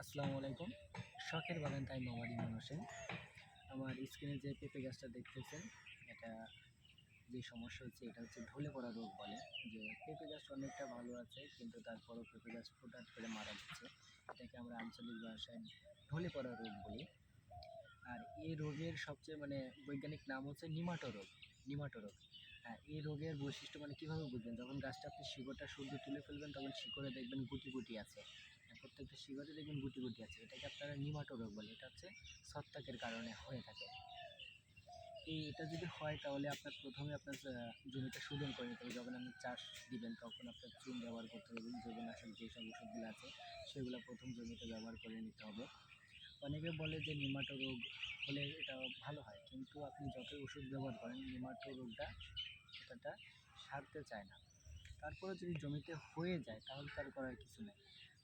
আসসালামু আলাইকুম। শখের বাগান তাই নবাড়ি মানুষে আমার স্ক্রিনে যে পেঁপে গাছটা দেখতেছেন, এটা যে সমস্যা হচ্ছে, এটা হচ্ছে ঢলে পড়া রোগ বলে, যে পেঁপে গাছ অনেকটা ভালো আছে, কিন্তু তারপরও পেঁপে গাছ ফুটাট করে মারা যাচ্ছে। এটাকে আমরা আঞ্চলিক ভাষায় ঢলে পড়া রোগ বলি। আর এই রোগের সবচেয়ে মানে বৈজ্ঞানিক নাম হচ্ছে নিমাটো রোগ নিমাটো রোগ। হ্যাঁ এই রোগের বৈশিষ্ট্য মানে কীভাবে বুঝবেন? যখন গাছটা আপনি শিকড়টা শুদ্ধ তুলে ফেলবেন, তখন শিকড়ে দেখবেন গুটি গুটি আছে। প্রত্যেকটা শিকড়ে দেখবেন গুটি গুটি আছে। এটাকে আপনারা নিমাটো রোগ বলে। এটা হচ্ছে ছত্রাকের কারণে হয়ে থাকে। এই এটা যদি হয় তাহলে আপনার প্রথমে আপনার জমিটা শোধন করে নিতে হবে। যখন আপনি চাষ দিবেন, তখন আপনার চুন ব্যবহার করতে হবে। জৈবনাশক যেসব ওষুধগুলো আছে, সেগুলো প্রথম জমিতে ব্যবহার করে নিতে হবে। অনেকে বলে যে নিমাটো রোগ হলে এটা ভালো হয়। কিন্তু আপনি যতই ওষুধ ব্যবহার করেন নিমাটো রোগটা এতটা সারতে চায় না। তারপরে যদি জমিতে হয়ে যায়, তাহলে তার করার কিছু নেই।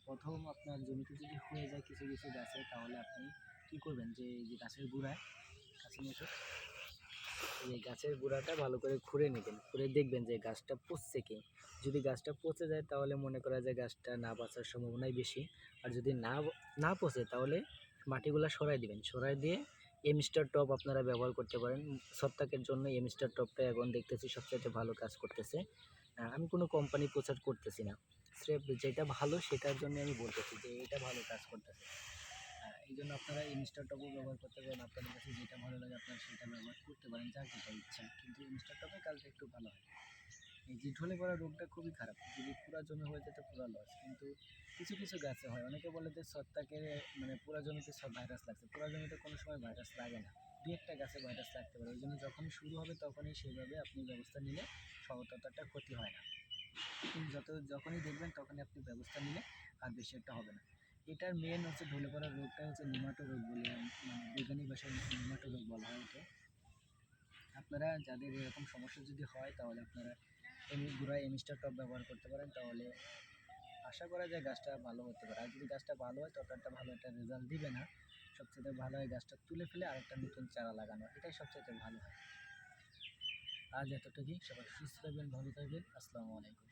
প্রথম আপনার জমিতে যদি হয়ে যায় কিছু কিছু গাছে, তাহলে আপনি কি করবেন? যে যে গাছের গুঁড়ায় কাছে নিয়ে এই গাছের গোড়াটা ভালো করে খুঁড়ে নেবেন। খুঁড়ে দেখবেন যে গাছটা পচছে কি। যদি গাছটা পচে যায়, তাহলে মনে করা যায় গাছটা না বাঁচার সম্ভাবনাই বেশি। আর যদি না না পচে, তাহলে মাটিগুলা সরাই দিবেন। সরাই দিয়ে এমিস্টার টপ আপনারা ব্যবহার করতে পারেন। ছত্রাকের জন্য এমিস্টার টপটা এখন দেখতেছি সবচাইতে ভালো কাজ করতেছে। আমি কোনো কোম্পানি প্রচার করতেছি না। স্রেফ যেটা ভালো সেটার জন্য আমি বলতেছি যে এটা ভালো কাজ করতেছে। এই জন্য আপনারা ইনস্টার টপও ব্যবহার করতে পারেন। আপনাদের কাছে যেটা ভালো লাগে আপনারা সেটা ব্যবহার করতে পারেন যার যেটা ইচ্ছা। কিন্তু ইনস্টার টপে কাজটা একটু ভালো হয়। এই যে ঢলে পড়া রোগটা খুবই খারাপ। যদি পুরা জমি হয়ে যেত পুরা লস কিন্তু কিছু কিছু গাছে হয়। অনেকে বলে যে ছত্রাকের মানে পুরা জমিতে সব ভাইরাস লাগছে। পুরা জমিতে কোনো সময় ভাইরাস লাগে না। দু একটা গাছে ভাইরাস লাগতে পারে। ওই জন্য যখনই শুরু হবে তখনই সেইভাবে আপনি ব্যবস্থা নিলে সব ক্ষতি হয় না। কিন্তু যত, যখনই দেখবেন তখনই আপনি ব্যবস্থা নিলে আর বেশি একটা হবে না। এটার মেন হচ্ছে ঢলে পড়ার রোগটা হচ্ছে নিমাটো রোগ বলে মানে বৈজ্ঞানিক ভাষায় নিমাটো রোগ বলা হয় ওকে। আপনারা যাদের এরকম সমস্যা যদি হয় তাহলে আপনারা এমি গুঁড়া এমিস্টার টপ ব্যবহার করতে পারেন, তাহলে আশা করা যায় গাছটা ভালো হতে পারে। আর যদি গাছটা ভালো হয়, তরকারটা ভালো একটা রেজাল্ট দিবে না সবচেয়ে ভালো হয় গাছটা তুলে ফেলে আরেকটা নতুন চারা লাগানো, এটাই সবচেয়ে ভালো হয়। আজ এতটুকুই, সবাই সুস্থ থাকবেন, ভালো থাকবেন, আসসালামু আলাইকুম।